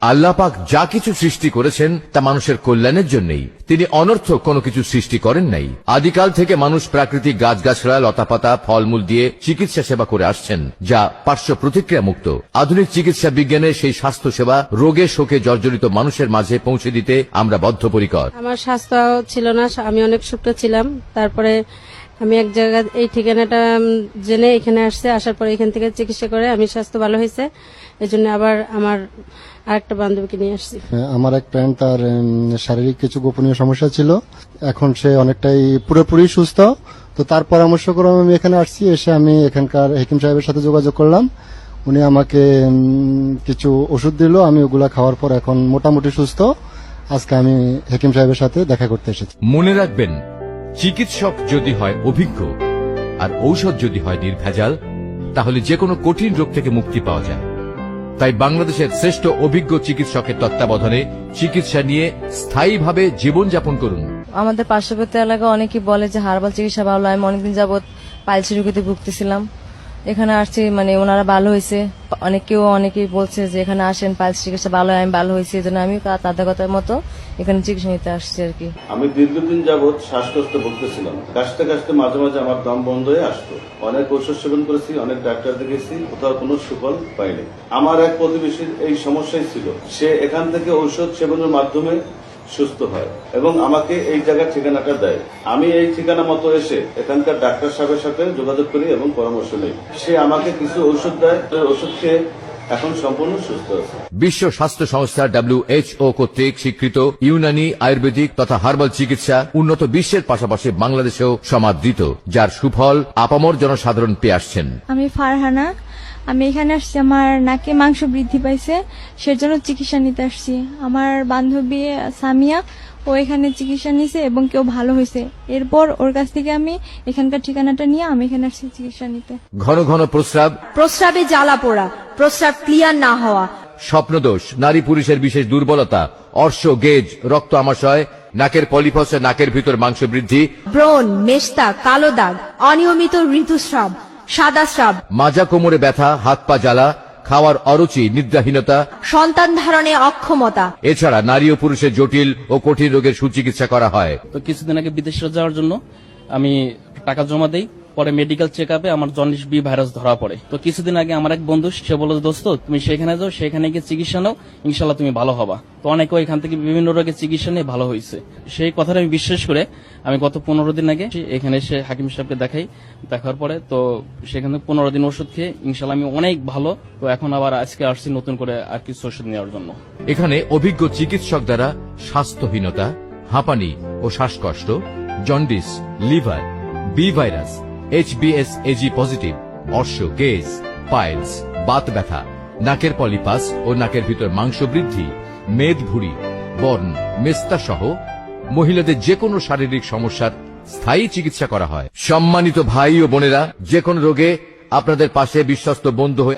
আল্লাহ পাক যা কিছু সৃষ্টি করেছেন তা মানুষের কল্যাণের জন্যই। তিনি অনর্থক কোনো কিছু সৃষ্টি করেন নাই। আদিকাল থেকে মানুষ প্রাকৃতিক গাছগাছড়া, লতাপাতা, ফলমূল দিয়ে চিকিৎসা সেবা করে আসছেন, যা পার্শ্ব প্রতিক্রিয়া মুক্ত। আধুনিক চিকিৎসা বিজ্ঞানের সেই স্বাস্থ্য সেবা রোগে শোকে জর্জরিত মানুষের মাঝে পৌঁছে দিতে আমরা বদ্ধপরিকর। আমার স্বাস্থ্য ছিল না, আমি অনেক সুস্থ ছিলাম। তারপরে আমি এক জায়গা এই ঠিকানাটা জেনে এখানে আসছে আসার পরে এখান থেকে চিকিৎসা করে আমি স্বাস্থ্য ভালো হয়েছে। এই জন্য আবার আমার আরেকটা বান্ধবীকে নিয়ে আসছি। হ্যাঁ, আমার এক ফ্রেন্ড তার শারীরিক কিছু গোপনীয় সমস্যা ছিল। এখন সে অনেকটাই পুরোপুরি সুস্থ। তো তার পরামর্শ করে আমি এখানে আসছি এসে আমি এখানকার হেকিম সাহেবের সাথে যোগাযোগ করলাম। উনি আমাকে কিছু ওষুধ দিল আমি ওগুলা খাওয়ার পর এখন মোটামুটি সুস্থ। আজকে আমি হেকিম সাহেবের সাথে দেখা করতে এসেছি। মনে রাখবেন চিকিৎসক যদি হয় অভিজ্ঞ, আর ঔষধ যদি হয় নির্ভেজাল তাহলে যে কোনো কঠিন রোগ থেকে মুক্তি পাওয়া যায়। তাই বাংলাদেশের শ্রেষ্ঠ অভিজ্ঞ চিকিৎসকের তত্ত্বাবধানে চিকিৎসা নিয়ে স্থায়ীভাবে জীবনযাপন করুন। আমাদের পার্শ্ববর্তী এলাকা অনেকেই বলে যে হার্বাল চিকিৎসা ভালো, আমি অনেকদিন যাবৎ পাইলসি রোগীতে ভুগতেছিলাম। এখানে আসছি মানে ওনারা ভালো হয়েছে। অনেকেও অনেকেই বলছে যে এখানে আসেন, পাইলস চিকিৎসা ভালো আমি ভালো হয়েছে এই জন্য আমি তাদের কথার মতো এখানে চিকিৎসা নিতে আসছি আর কি। আমি দীর্ঘদিন যাবৎ শ্বাসকষ্ট ভুগতেছিলাম। কাশতে কাশতে মাঝে মাঝে আমার দম বন্ধ হয়ে আসতো। অনেক ওষুধ সেবন করেছি, অনেক ডাক্তার দেখেছি কোথাও কোনো সুফল পাইনি। আমার এক প্রতিবেশীর এই সমস্যাই ছিল। সে এখান থেকে ঔষধ সেবনের মাধ্যমে সুস্থ হয় এবং আমাকে এই জায়গার ঠিকানাটা দেয়। আমি এই ঠিকানা মতো এসে এখানকার ডাক্তার সাহেবের সাথে যোগাযোগ করি এবং পরামর্শ নেই। সে আমাকে কিছু ওষুধ দেয় ওষুধ খেয়ে এখন সম্পূর্ণ সুস্থ আছে। বিশ্ব স্বাস্থ্য সংস্থা ডাব্লিউএইচও কর্তৃক স্বীকৃত ইউনানি আয়ুর্বেদিক তথা হার্বাল চিকিৎসা উন্নত বিশ্বের পাশাপাশি বাংলাদেশেও সমাদৃত যার সুফল আপামর জনসাধারণ পেয়ে আসছেন। আমি ফারহানা আমি এখানে আসছি আমার নাকে মাংস বৃদ্ধি পাইছে সেজন্য চিকিৎসা নিতে আসছি। আমার বান্ধবী সামিয়া ও এখানে চিকিৎসা নিছে এবং কেউ ভালো হয়েছে এরপর ওর কাছ থেকে আমি এখানকার ঠিকানাটা নিয়ে আমি এখানে আসছি চিকিৎসা নিতে। ঘন ঘন প্রস্রাব। প্রস্রাবে জ্বালা পোড়া প্রস্রাব ক্লিয়ার না হওয়া। স্বপ্নদোষ নারী পুরুষের বিশেষ দুর্বলতা অর্শ গেজ রক্ত আমাশয় নাকের পলিফসে নাকের ভিতর মাংস বৃদ্ধি। ব্রণ মেস্তা কালো দাগ অনিয়মিত ঋতুস্রাব সাদা স্রাব। মাজা কোমরে ব্যথা হাত পা জ্বালা খাওয়ার অরুচি নিদ্রাহীনতা। সন্তান ধারণে অক্ষমতা। এছাড়া নারী ও পুরুষের জটিল ও কঠিন রোগের সুচিকিৎসা করা হয়। তো কিছুদিন আগে বিদেশে যাওয়ার জন্য আমি টাকা জমা দেই। পরে মেডিকেল চেক আপে আমার জন্ডিস বি ভাইরাস ধরা পড়ে। তো কিছুদিন আগে আমার এক বন্ধু, সে বলল, দোস্ত, তুমি সেখানে যাও, সেখানে গিয়ে চিকিৎসা নাও ইনশাল্লাহ তুমি ভালো হবা। তো অনেকেও এখান থেকে বিভিন্ন রোগের চিকিৎসা নিয়ে ভালো হয়েছে। সেই কথাটা আমি বিশ্বাস করে আমি গত পনেরো দিন আগে এখানে এসে হাকিম সাহেবকে দেখাই। দেখার পরে তো সেখানে পনেরো দিন ওষুধ খেয়ে ইনশাল্লাহ আমি অনেক ভালো। তো এখন আবার আজকে আসছি নতুন করে আর কিছু ওষুধ নেওয়ার জন্য। এখানে অভিজ্ঞ চিকিৎসক দ্বারা স্বাস্থ্যহীনতা, হাঁপানি ও শ্বাসকষ্ট jaundice liver B virus HBs Ag positive অর্শ গেজ পাইলস বাত ব্যথা, নাকের পলিপাস ও নাকের ভিতর মাংস বৃদ্ধি, মেদ ভুড়ি, বর্ণ, মেস্তা সহ মহিলাদের যে কোনো শারীরিক সমস্যার স্থায়ী চিকিৎসা করা হয়। সম্মানিত ভাই ও বোনেরা যে কোনো রোগে আপনাদের পাশে বিশ্বস্ত বন্ধু হয়ে